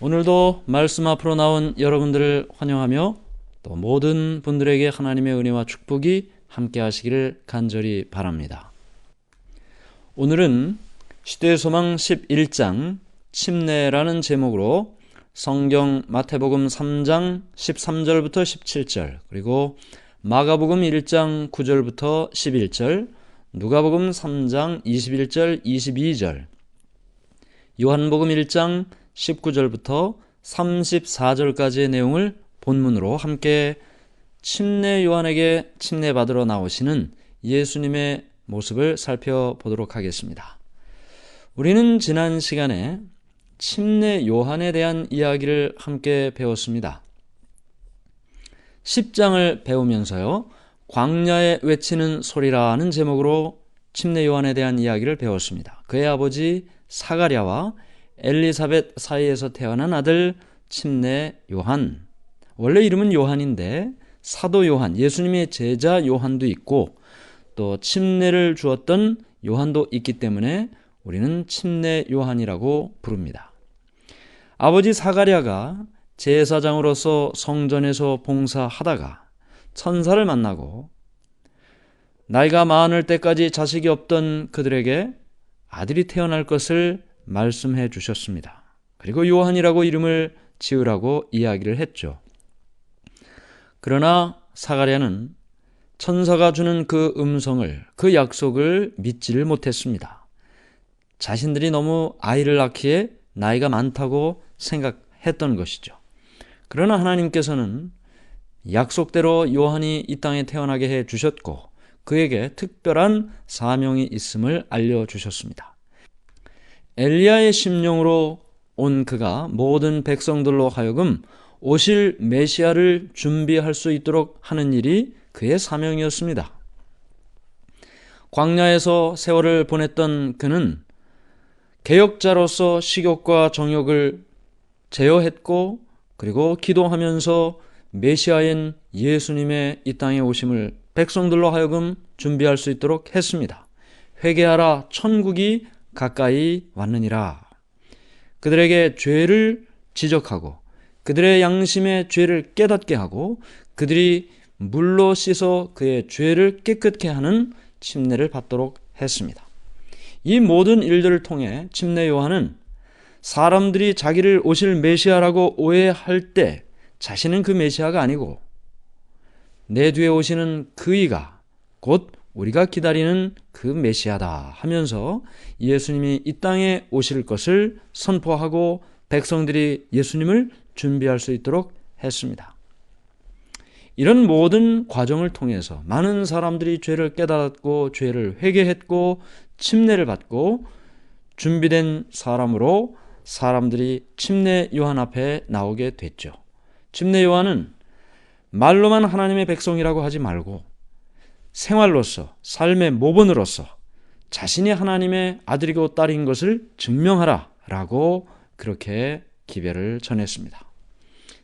오늘도 말씀 앞으로 나온 여러분들을 환영하며 또 모든 분들에게 하나님의 은혜와 축복이 함께 하시기를 간절히 바랍니다. 오늘은 시대의 소망 11장 침례라는 제목으로 성경 마태복음 3장 13절부터 17절 그리고 마가복음 1장 9절부터 11절 누가복음 3장 21절 22절 요한복음 1장 19절부터 34절까지의 내용을 본문으로 함께 침례 요한에게 침례 받으러 나오시는 예수님의 모습을 살펴보도록 하겠습니다. 우리는 지난 시간에 침례 요한에 대한 이야기를 함께 배웠습니다. 10장을 배우면서요. 광야에 외치는 소리라는 제목으로 침례 요한에 대한 이야기를 배웠습니다. 그의 아버지 사가랴와 엘리사벳 사이에서 태어난 아들 침례 요한. 원래 이름은 요한인데 사도 요한, 예수님의 제자 요한도 있고 또 침례를 주었던 요한도 있기 때문에 우리는 침례 요한이라고 부릅니다. 아버지 사가랴가 제사장으로서 성전에서 봉사하다가 천사를 만나고 나이가 많을 때까지 자식이 없던 그들에게 아들이 태어날 것을 말씀해 주셨습니다. 그리고 요한이라고 이름을 지으라고 이야기를 했죠. 그러나 사가랴는 천사가 주는 그 음성을, 그 약속을 믿지를 못했습니다. 자신들이 너무 아이를 낳기에 나이가 많다고 생각했던 것이죠. 그러나 하나님께서는 약속대로 요한이 이 땅에 태어나게 해 주셨고 그에게 특별한 사명이 있음을 알려 주셨습니다. 엘리야의 심령으로 온 그가 모든 백성들로 하여금 오실 메시아를 준비할 수 있도록 하는 일이 그의 사명이었습니다. 광야에서 세월을 보냈던 그는 개혁자로서 식욕과 정욕을 제어했고 그리고 기도하면서 메시아인 예수님의 이 땅에 오심을 백성들로 하여금 준비할 수 있도록 했습니다. 회개하라 천국이 가까이 왔느니라. 그들에게 죄를 지적하고 그들의 양심의 죄를 깨닫게 하고 그들이 물로 씻어 그의 죄를 깨끗게 하는 침례를 받도록 했습니다. 이 모든 일들을 통해 침례 요한은 사람들이 자기를 오실 메시아라고 오해할 때 자신은 그 메시아가 아니고 내 뒤에 오시는 그이가 곧 우리가 기다리는 그 메시아다 하면서 예수님이 이 땅에 오실 것을 선포하고 백성들이 예수님을 준비할 수 있도록 했습니다. 이런 모든 과정을 통해서 많은 사람들이 죄를 깨닫고 죄를 회개했고 침례를 받고 준비된 사람으로 사람들이 침례 요한 앞에 나오게 됐죠. 침례 요한은 말로만 하나님의 백성이라고 하지 말고 생활로서 삶의 모본으로서 자신이 하나님의 아들이고 딸인 것을 증명하라 라고 그렇게 기별을 전했습니다.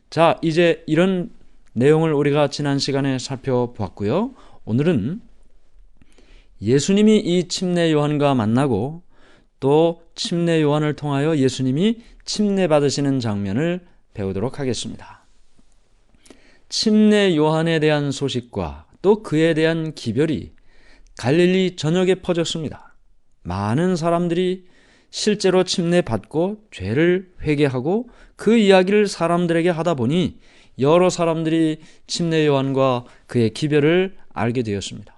자, 이제 이런 내용을 우리가 지난 시간에 살펴보았고요. 오늘은 예수님이 이 침례 요한과 만나고 또 침례 요한을 통하여 예수님이 침례 받으시는 장면을 배우도록 하겠습니다. 침례 요한에 대한 소식과 또 그에 대한 기별이 갈릴리 전역에 퍼졌습니다. 많은 사람들이 실제로 침례 받고 죄를 회개하고 그 이야기를 사람들에게 하다 보니 여러 사람들이 침례 요한과 그의 기별을 알게 되었습니다.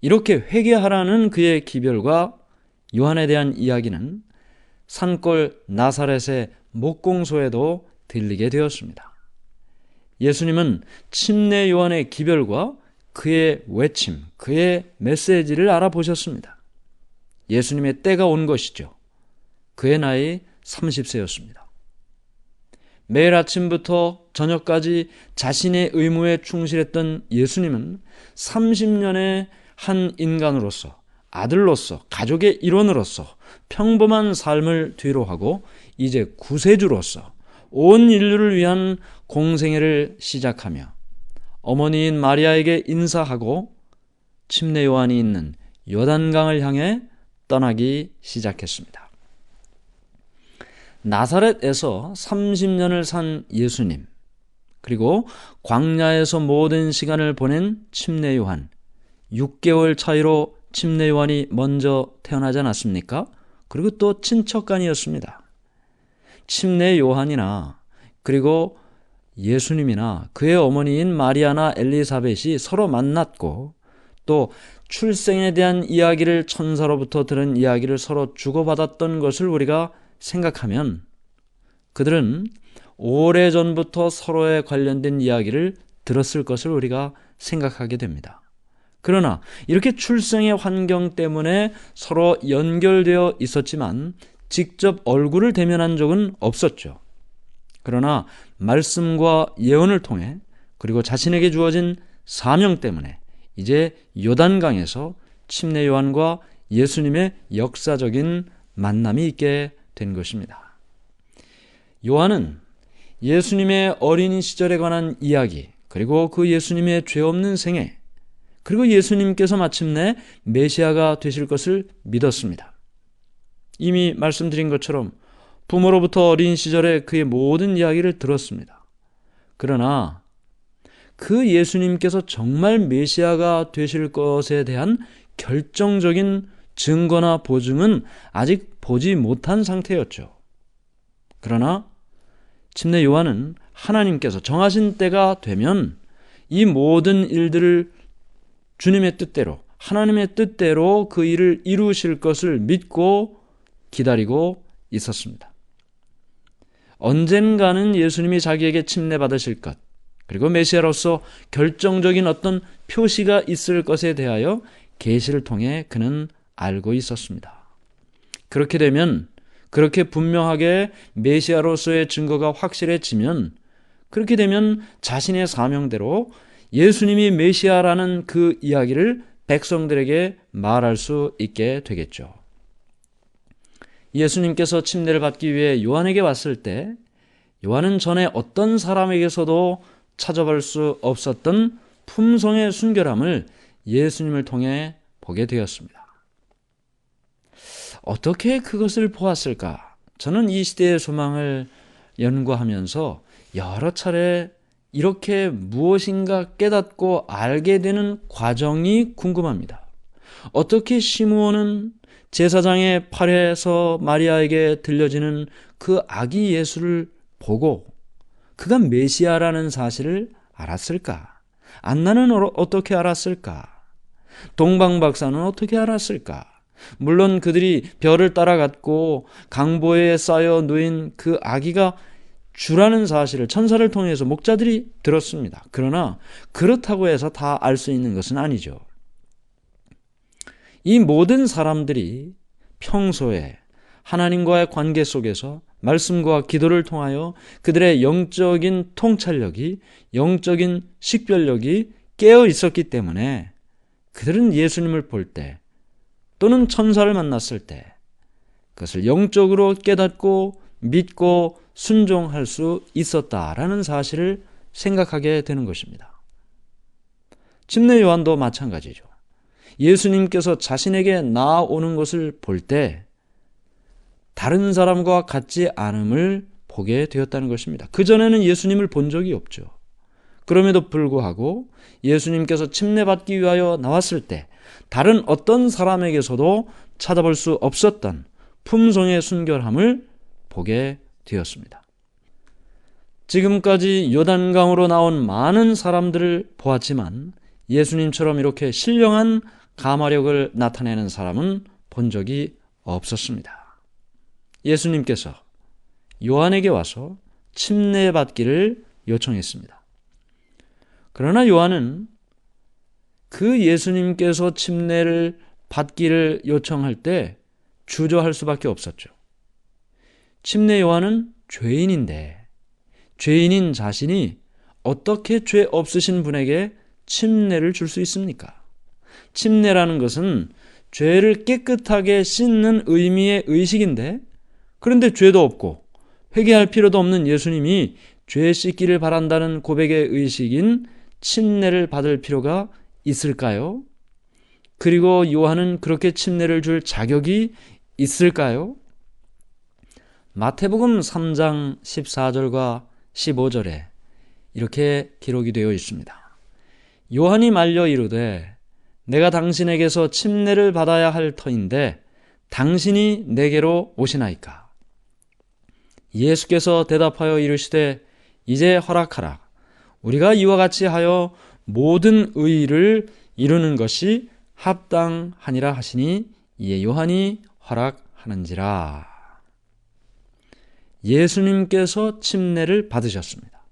이렇게 회개하라는 그의 기별과 요한에 대한 이야기는 산골 나사렛의 목공소에도 들리게 되었습니다. 예수님은 침례 요한의 기별과 그의 외침, 그의 메시지를 알아보셨습니다. 예수님의 때가 온 것이죠. 그의 나이 30세였습니다. 매일 아침부터 저녁까지 자신의 의무에 충실했던 예수님은 30년의 한 인간으로서 아들로서 가족의 일원으로서 평범한 삶을 뒤로하고 이제 구세주로서 온 인류를 위한 공생애를 시작하며 어머니인 마리아에게 인사하고 침례 요한이 있는 요단강을 향해 떠나기 시작했습니다. 나사렛에서 30년을 산 예수님, 그리고 광야에서 모든 시간을 보낸 침례 요한, 6개월 차이로 침례 요한이 먼저 태어나지 않았습니까? 그리고 또 친척간이었습니다. 침례 요한이나 그리고 예수님이나 그의 어머니인 마리아나 엘리사벳이 서로 만났고 또 출생에 대한 이야기를 천사로부터 들은 이야기를 서로 주고받았던 것을 우리가 생각하면 그들은 오래전부터 서로에 관련된 이야기를 들었을 것을 우리가 생각하게 됩니다. 그러나 이렇게 출생의 환경 때문에 서로 연결되어 있었지만 직접 얼굴을 대면한 적은 없었죠. 그러나 말씀과 예언을 통해 그리고 자신에게 주어진 사명 때문에 이제 요단강에서 침례 요한과 예수님의 역사적인 만남이 있게 된 것입니다. 요한은 예수님의 어린 시절에 관한 이야기, 그리고 그 예수님의 죄 없는 생애, 그리고 예수님께서 마침내 메시아가 되실 것을 믿었습니다. 이미 말씀드린 것처럼 부모로부터 어린 시절에 그의 모든 이야기를 들었습니다. 그러나 그 예수님께서 정말 메시아가 되실 것에 대한 결정적인 증거나 보증은 아직 보지 못한 상태였죠. 그러나 침례 요한은 하나님께서 정하신 때가 되면 이 모든 일들을 주님의 뜻대로 하나님의 뜻대로 그 일을 이루실 것을 믿고 기다리고 있었습니다. 언젠가는 예수님이 자기에게 침례받으실 것, 그리고 메시아로서 결정적인 어떤 표시가 있을 것에 대하여 계시를 통해 그는 알고 있었습니다. 그렇게 되면 그렇게 분명하게 메시아로서의 증거가 확실해지면 그렇게 되면 자신의 사명대로 예수님이 메시아라는 그 이야기를 백성들에게 말할 수 있게 되겠죠. 예수님께서 침례를 받기 위해 요한에게 왔을 때 요한은 전에 어떤 사람에게서도 찾아볼 수 없었던 품성의 순결함을 예수님을 통해 보게 되었습니다. 어떻게 그것을 보았을까? 저는 이 시대의 소망을 연구하면서 여러 차례 이렇게 무엇인가 깨닫고 알게 되는 과정이 궁금합니다. 어떻게 시므온은 제사장의 팔에서 마리아에게 들려지는 그 아기 예수를 보고 그가 메시아라는 사실을 알았을까? 안나는 어떻게 알았을까? 동방 박사는 어떻게 알았을까? 물론 그들이 별을 따라갔고 강보에 쌓여 누인 그 아기가 주라는 사실을 천사를 통해서 목자들이 들었습니다. 그러나 그렇다고 해서 다 알 수 있는 것은 아니죠. 이 모든 사람들이 평소에 하나님과의 관계 속에서 말씀과 기도를 통하여 그들의 영적인 통찰력이, 영적인 식별력이 깨어 있었기 때문에 그들은 예수님을 볼 때 또는 천사를 만났을 때 그것을 영적으로 깨닫고 믿고 순종할 수 있었다라는 사실을 생각하게 되는 것입니다. 침례 요한도 마찬가지죠. 예수님께서 자신에게 나아오는 것을 볼 때 다른 사람과 같지 않음을 보게 되었다는 것입니다. 그전에는 예수님을 본 적이 없죠. 그럼에도 불구하고 예수님께서 침례받기 위하여 나왔을 때 다른 어떤 사람에게서도 찾아볼 수 없었던 품성의 순결함을 보게 되었습니다. 지금까지 요단강으로 나온 많은 사람들을 보았지만 예수님처럼 이렇게 신령한 가마력을 나타내는 사람은 본 적이 없었습니다. 예수님께서 요한에게 와서 침례받기를 요청했습니다. 그러나 요한은 그 예수님께서 침례를 받기를 요청할 때 주저할 수밖에 없었죠. 침례 요한은 죄인인데 죄인인 자신이 어떻게 죄 없으신 분에게 침례를 줄 수 있습니까? 침례라는 것은 죄를 깨끗하게 씻는 의미의 의식인데 그런데 죄도 없고 회개할 필요도 없는 예수님이 죄 씻기를 바란다는 고백의 의식인 침례를 받을 필요가 있을까요? 그리고 요한은 그렇게 침례를 줄 자격이 있을까요? 마태복음 3장 14절과 15절에 이렇게 기록이 되어 있습니다. 요한이 말려 이르되 내가 당신에게서 침례를 받아야 할 터인데 당신이 내게로 오시나이까? 예수께서 대답하여 이르시되 이제 허락하라. 우리가 이와 같이 하여 모든 의를 이루는 것이 합당하니라 하시니 이에 요한이 허락하는지라. 예수님께서 침례를 받으셨습니다.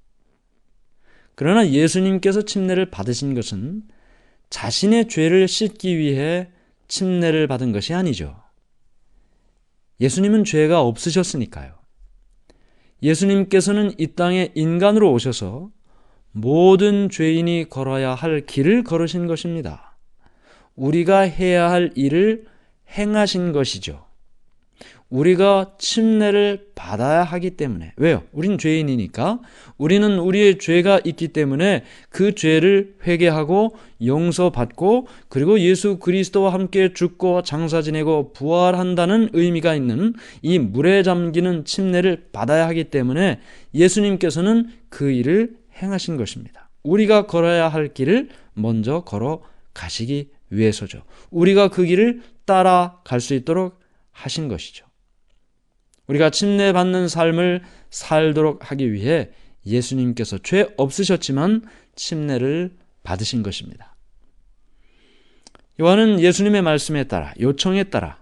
그러나 예수님께서 침례를 받으신 것은 자신의 죄를 씻기 위해 침례를 받은 것이 아니죠. 예수님은 죄가 없으셨으니까요. 예수님께서는 이 땅에 인간으로 오셔서 모든 죄인이 걸어야 할 길을 걸으신 것입니다. 우리가 해야 할 일을 행하신 것이죠. 우리가 침례를 받아야 하기 때문에 왜요? 우린 죄인이니까 우리는 우리의 죄가 있기 때문에 그 죄를 회개하고 용서받고 그리고 예수 그리스도와 함께 죽고 장사 지내고 부활한다는 의미가 있는 이 물에 잠기는 침례를 받아야 하기 때문에 예수님께서는 그 일을 행하신 것입니다. 우리가 걸어야 할 길을 먼저 걸어 가시기 위해서죠. 우리가 그 길을 따라갈 수 있도록 하신 것이죠. 우리가 침례받는 삶을 살도록 하기 위해 예수님께서 죄 없으셨지만 침례를 받으신 것입니다. 요한은 예수님의 말씀에 따라 요청에 따라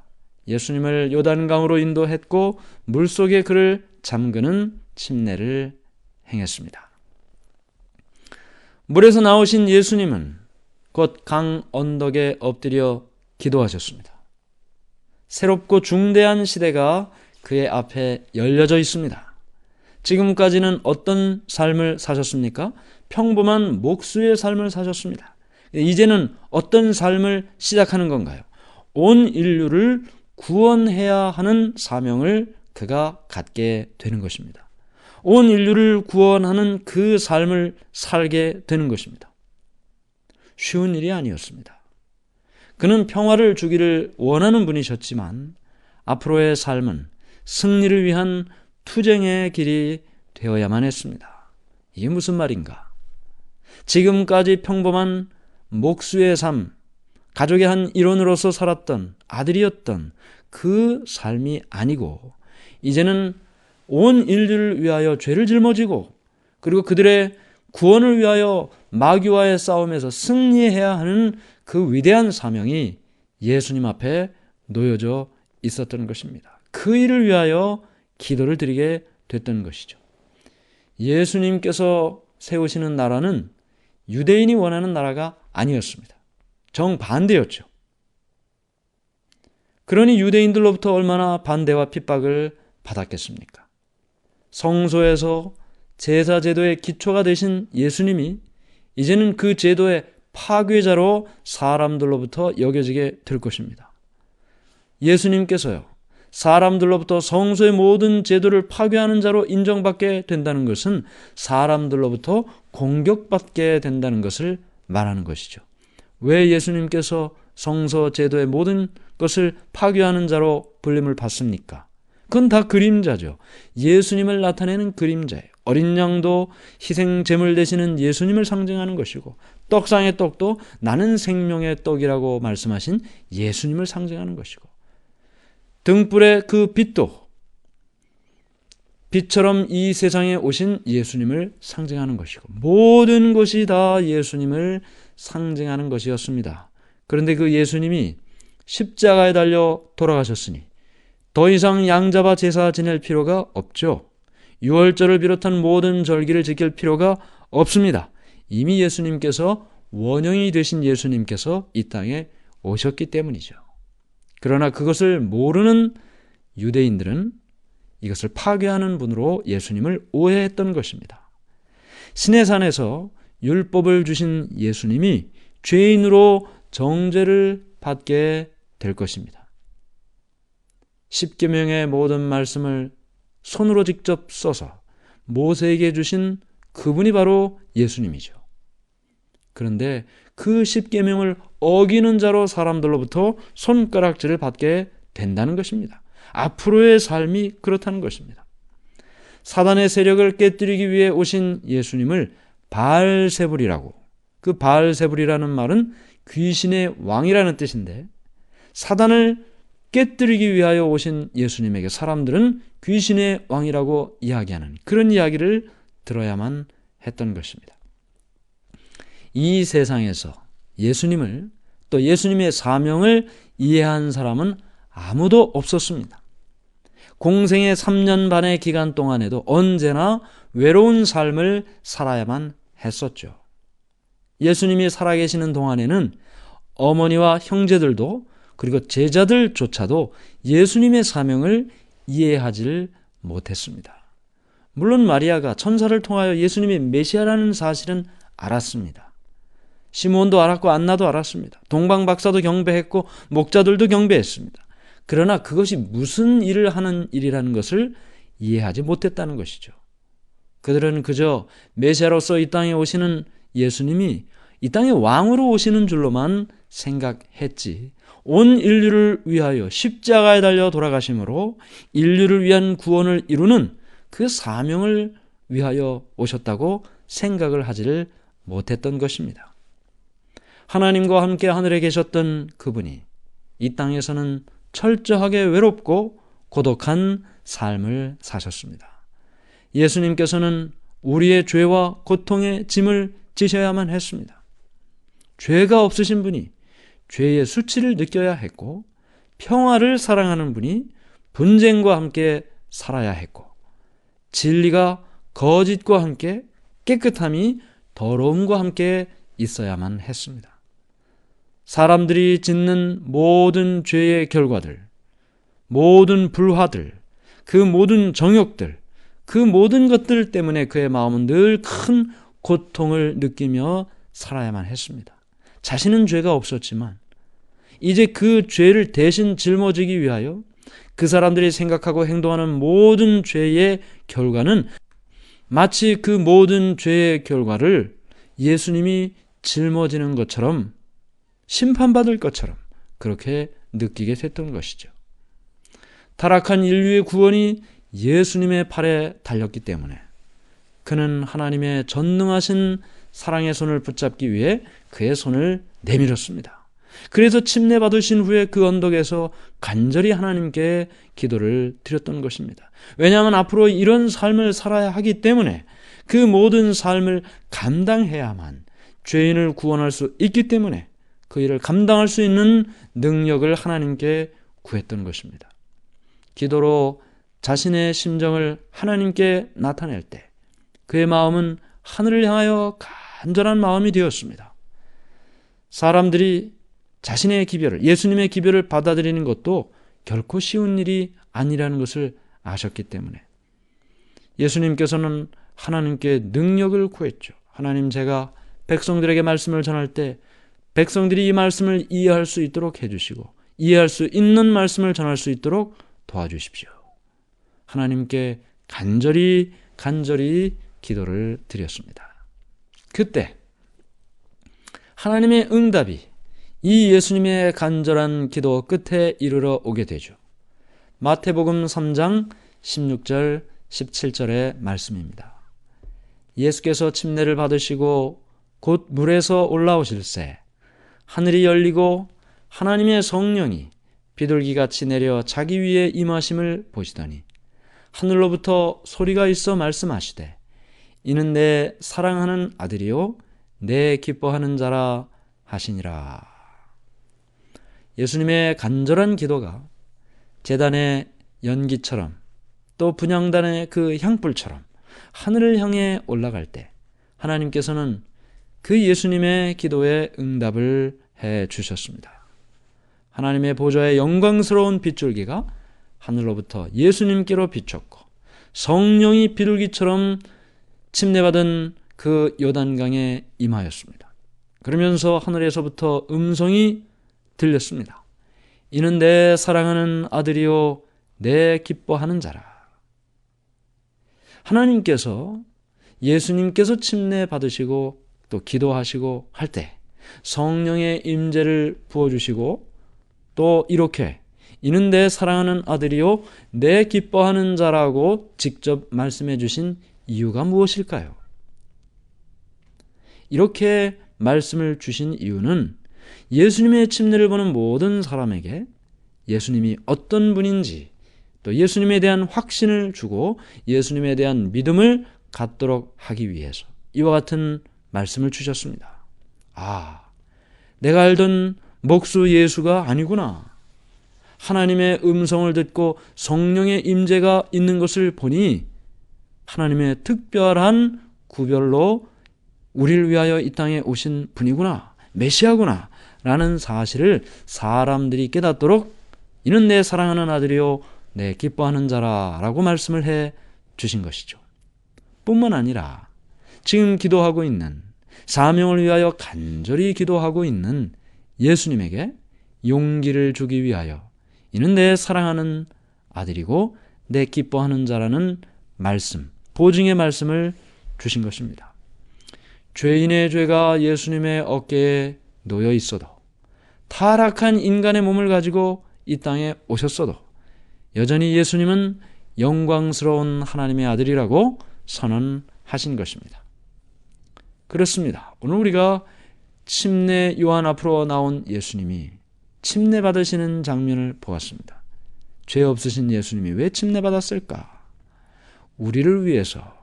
예수님을 요단강으로 인도했고 물속에 그를 잠그는 침례를 행했습니다. 물에서 나오신 예수님은 곧 강 언덕에 엎드려 기도하셨습니다. 새롭고 중대한 시대가 그의 앞에 열려져 있습니다. 지금까지는 어떤 삶을 사셨습니까? 평범한 목수의 삶을 사셨습니다. 이제는 어떤 삶을 시작하는 건가요? 온 인류를 구원해야 하는 사명을 그가 갖게 되는 것입니다. 온 인류를 구원하는 그 삶을 살게 되는 것입니다. 쉬운 일이 아니었습니다. 그는 평화를 주기를 원하는 분이셨지만 앞으로의 삶은 승리를 위한 투쟁의 길이 되어야만 했습니다. 이게 무슨 말인가? 지금까지 평범한 목수의 삶, 가족의 한 일원으로서 살았던 아들이었던 그 삶이 아니고, 이제는 온 인류를 위하여 죄를 짊어지고, 그리고 그들의 구원을 위하여 마귀와의 싸움에서 승리해야 하는 그 위대한 사명이 예수님 앞에 놓여져 있었던 것입니다. 그 일을 위하여 기도를 드리게 됐던 것이죠. 예수님께서 세우시는 나라는 유대인이 원하는 나라가 아니었습니다. 정반대였죠. 그러니 유대인들로부터 얼마나 반대와 핍박을 받았겠습니까? 성소에서 제사 제도의 기초가 되신 예수님이 이제는 그 제도의 파괴자로 사람들로부터 여겨지게 될 것입니다. 예수님께서요, 사람들로부터 성소의 모든 제도를 파괴하는 자로 인정받게 된다는 것은 사람들로부터 공격받게 된다는 것을 말하는 것이죠. 왜 예수님께서 성소 제도의 모든 것을 파괴하는 자로 불림을 받습니까? 그건 다 그림자죠. 예수님을 나타내는 그림자예요. 어린 양도 희생 제물 되시는 예수님을 상징하는 것이고 떡상의 떡도 나는 생명의 떡이라고 말씀하신 예수님을 상징하는 것이고 등불의 그 빛도 빛처럼 이 세상에 오신 예수님을 상징하는 것이고 모든 것이 다 예수님을 상징하는 것이었습니다. 그런데 그 예수님이 십자가에 달려 돌아가셨으니 더 이상 양잡아 제사 지낼 필요가 없죠. 유월절을 비롯한 모든 절기를 지킬 필요가 없습니다. 이미 예수님께서 원형이 되신 예수님께서 이 땅에 오셨기 때문이죠. 그러나 그것을 모르는 유대인들은 이것을 파괴하는 분으로 예수님을 오해했던 것입니다. 시내산에서 율법을 주신 예수님이 죄인으로 정죄를 받게 될 것입니다. 십계명의 모든 말씀을 손으로 직접 써서 모세에게 주신 그분이 바로 예수님이죠. 그런데 그 십계명을 어기는 자로 사람들로부터 손가락질을 받게 된다는 것입니다. 앞으로의 삶이 그렇다는 것입니다. 사단의 세력을 깨뜨리기 위해 오신 예수님을 바알세불이라고 그 바알세불이라는 말은 귀신의 왕이라는 뜻인데 사단을 깨뜨리기 위하여 오신 예수님에게 사람들은 귀신의 왕이라고 이야기하는 그런 이야기를 들어야만 했던 것입니다. 이 세상에서 예수님을 또 예수님의 사명을 이해한 사람은 아무도 없었습니다. 공생의 3년 반의 기간 동안에도 언제나 외로운 삶을 살아야만 했었죠. 예수님이 살아계시는 동안에는 어머니와 형제들도 그리고 제자들조차도 예수님의 사명을 이해하지를 못했습니다. 물론 마리아가 천사를 통하여 예수님이 메시아라는 사실은 알았습니다. 시몬도 알았고 안나도 알았습니다. 동방 박사도 경배했고 목자들도 경배했습니다. 그러나 그것이 무슨 일을 하는 일이라는 것을 이해하지 못했다는 것이죠. 그들은 그저 메시아로서 이 땅에 오시는 예수님이 이 땅에 왕으로 오시는 줄로만 생각했지. 온 인류를 위하여 십자가에 달려 돌아가심으로 인류를 위한 구원을 이루는 그 사명을 위하여 오셨다고 생각을 하지를 못했던 것입니다. 하나님과 함께 하늘에 계셨던 그분이 이 땅에서는 철저하게 외롭고 고독한 삶을 사셨습니다. 예수님께서는 우리의 죄와 고통의 짐을 지셔야만 했습니다. 죄가 없으신 분이 죄의 수치를 느껴야 했고 평화를 사랑하는 분이 분쟁과 함께 살아야 했고 진리가 거짓과 함께 깨끗함이 더러움과 함께 있어야만 했습니다. 사람들이 짓는 모든 죄의 결과들, 모든 불화들, 그 모든 정욕들, 그 모든 것들 때문에 그의 마음은 늘 큰 고통을 느끼며 살아야만 했습니다. 자신은 죄가 없었지만 이제 그 죄를 대신 짊어지기 위하여 그 사람들이 생각하고 행동하는 모든 죄의 결과는 마치 그 모든 죄의 결과를 예수님이 짊어지는 것처럼 심판받을 것처럼 그렇게 느끼게 됐던 것이죠. 타락한 인류의 구원이 예수님의 팔에 달렸기 때문에 그는 하나님의 전능하신 사랑의 손을 붙잡기 위해 그의 손을 내밀었습니다. 그래서 침례 받으신 후에 그 언덕에서 간절히 하나님께 기도를 드렸던 것입니다. 왜냐하면 앞으로 이런 삶을 살아야 하기 때문에 그 모든 삶을 감당해야만 죄인을 구원할 수 있기 때문에 그 일을 감당할 수 있는 능력을 하나님께 구했던 것입니다. 기도로 자신의 심정을 하나님께 나타낼 때 그의 마음은 하늘을 향하여 간절한 마음이 되었습니다. 사람들이 자신의 기별을, 예수님의 기별을 받아들이는 것도 결코 쉬운 일이 아니라는 것을 아셨기 때문에 예수님께서는 하나님께 능력을 구했죠. 하나님 제가 백성들에게 말씀을 전할 때 백성들이 이 말씀을 이해할 수 있도록 해주시고 이해할 수 있는 말씀을 전할 수 있도록 도와주십시오. 하나님께 간절히 간절히 기도를 드렸습니다. 그때 하나님의 응답이 이 예수님의 간절한 기도 끝에 이르러 오게 되죠. 마태복음 3장 16절 17절의 말씀입니다. 예수께서 침례를 받으시고 곧 물에서 올라오실새 하늘이 열리고 하나님의 성령이 비둘기같이 내려 자기 위에 임하심을 보시더니 하늘로부터 소리가 있어 말씀하시되 이는 내 사랑하는 아들이요 내 기뻐하는 자라 하시니라. 예수님의 간절한 기도가 재단의 연기처럼 또 분양단의 그 향불처럼 하늘을 향해 올라갈 때 하나님께서는 그 예수님의 기도에 응답을 해 주셨습니다. 하나님의 보좌의 영광스러운 빗줄기가 하늘로부터 예수님께로 비쳤고 성령이 비둘기처럼 침례받은 그 요단강에 임하였습니다. 그러면서 하늘에서부터 음성이 들렸습니다. 이는 내 사랑하는 아들이요 내 기뻐하는 자라. 하나님께서 예수님께서 침례 받으시고 또 기도하시고 할 때 성령의 임재를 부어 주시고 또 이렇게 이는 내 사랑하는 아들이요 내 기뻐하는 자라고 직접 말씀해 주신 이유가 무엇일까요? 이렇게 말씀을 주신 이유는 예수님의 침례를 보는 모든 사람에게 예수님이 어떤 분인지 또 예수님에 대한 확신을 주고 예수님에 대한 믿음을 갖도록 하기 위해서 이와 같은 말씀을 주셨습니다. 아, 내가 알던 목수 예수가 아니구나. 하나님의 음성을 듣고 성령의 임재가 있는 것을 보니 하나님의 특별한 구별로 우리를 위하여 이 땅에 오신 분이구나. 메시아구나. 라는 사실을 사람들이 깨닫도록 이는 내 사랑하는 아들이요 내 기뻐하는 자라라고 말씀을 해 주신 것이죠. 뿐만 아니라 지금 기도하고 있는 사명을 위하여 간절히 기도하고 있는 예수님에게 용기를 주기 위하여 이는 내 사랑하는 아들이고 내 기뻐하는 자라는 말씀, 보증의 말씀을 주신 것입니다. 죄인의 죄가 예수님의 어깨에 놓여 있어도 타락한 인간의 몸을 가지고 이 땅에 오셨어도 여전히 예수님은 영광스러운 하나님의 아들이라고 선언하신 것입니다. 그렇습니다. 오늘 우리가 침례 요한 앞으로 나온 예수님이 침례 받으시는 장면을 보았습니다. 죄 없으신 예수님이 왜 침례 받았을까? 우리를 위해서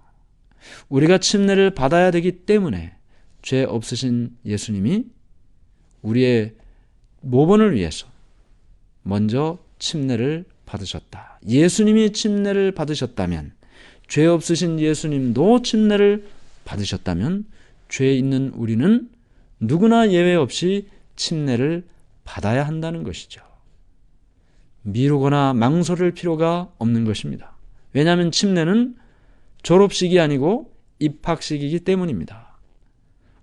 우리가 침례를 받아야 되기 때문에 죄 없으신 예수님이 우리의 모본을 위해서 먼저 침례를 받으셨다. 예수님이 침례를 받으셨다면 죄 없으신 예수님도 침례를 받으셨다면 죄 있는 우리는 누구나 예외 없이 침례를 받아야 한다는 것이죠. 미루거나 망설일 필요가 없는 것입니다. 왜냐하면 침례는 졸업식이 아니고 입학식이기 때문입니다.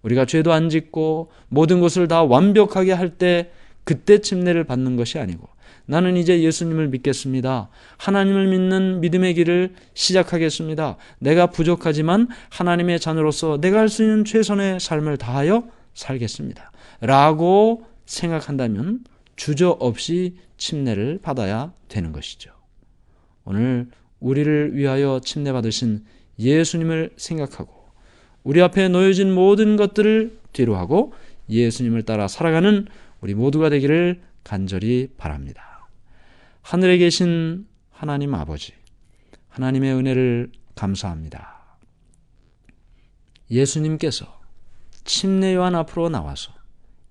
우리가 죄도 안 짓고 모든 것을 다 완벽하게 할 때 그때 침례를 받는 것이 아니고 나는 이제 예수님을 믿겠습니다. 하나님을 믿는 믿음의 길을 시작하겠습니다. 내가 부족하지만 하나님의 자녀로서 내가 할 수 있는 최선의 삶을 다하여 살겠습니다. 라고 생각한다면 주저 없이 침례를 받아야 되는 것이죠. 오늘 우리를 위하여 침례 받으신 예수님을 생각하고 우리 앞에 놓여진 모든 것들을 뒤로하고 예수님을 따라 살아가는 우리 모두가 되기를 간절히 바랍니다. 하늘에 계신 하나님 아버지, 하나님의 은혜를 감사합니다. 예수님께서 침례 요한 앞으로 나와서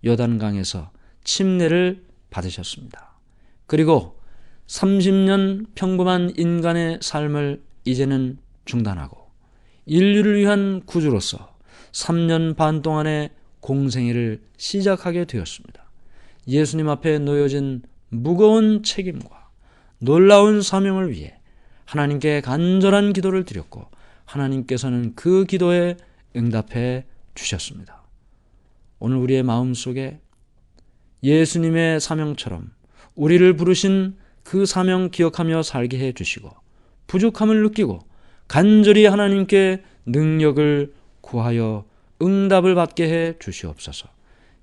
요단강에서 침례를 받으셨습니다. 그리고 30년 평범한 인간의 삶을 이제는 중단하고 인류를 위한 구주로서 3년 반 동안의 공생애를 시작하게 되었습니다. 예수님 앞에 놓여진 무거운 책임과 놀라운 사명을 위해 하나님께 간절한 기도를 드렸고 하나님께서는 그 기도에 응답해 주셨습니다. 오늘 우리의 마음 속에 예수님의 사명처럼 우리를 부르신 그 사명 기억하며 살게 해 주시고 부족함을 느끼고 간절히 하나님께 능력을 구하여 응답을 받게 해 주시옵소서.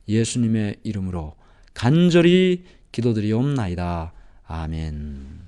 예수님의 이름으로 간절히 기도드리옵나이다. 아멘.